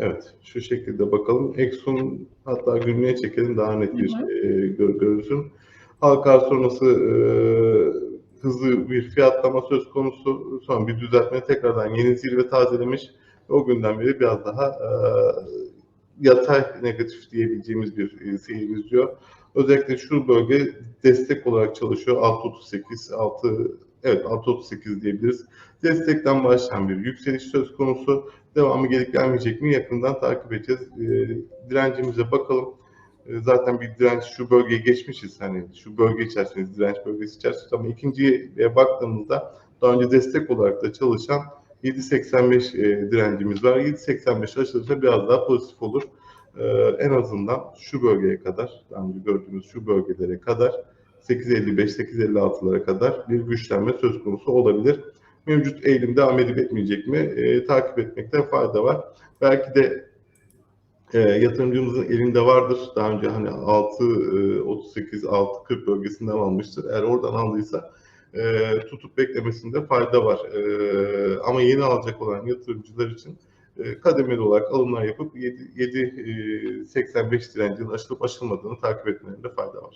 Evet, şu şekilde bakalım. Exxon hatta günlüğe çekelim daha net bir e, gör, görürsün. Halka arz sonrası e, hızlı bir fiyatlama söz konusu. Sonra bir düzeltme tekrardan yeni zirve tazelemiş. O günden beri biraz daha e, yatay negatif diyebileceğimiz bir e, seyir izliyor. Özellikle şu bölge destek olarak çalışıyor. 6.38, 6 evet 6.38 diyebiliriz. Destekten başlayan bir yükseliş söz konusu. Devamı gelip gelmeyecek mi yakından takip edeceğiz. E, direncimize bakalım. E, zaten bir direnç şu bölgeye geçmişiz. Hani şu bölge içerisinde direnç bölgesi içerisinde ama ikinciye baktığımızda daha önce destek olarak da çalışan 7.85 e, direncimiz var. 7.85 aşılırsa biraz daha pozitif olur. E, en azından şu bölgeye kadar, daha önce gördüğümüz şu bölgelere kadar 8.55-8.56'lara kadar bir güçlenme söz konusu olabilir. Mevcut eğilim devam edip etmeyecek mi? E, takip etmekte fayda var. Belki de e, yatırımcımızın elinde vardır. Daha önce hani 6.38, 6.40 bölgesinden almıştır. Eğer oradan aldıysa e, tutup beklemesinde fayda var. E, ama yeni alacak olan yatırımcılar için e, kademeli olarak alımlar yapıp 7.85 direncinin aşılıp aşılmadığını takip etmelerinde fayda var.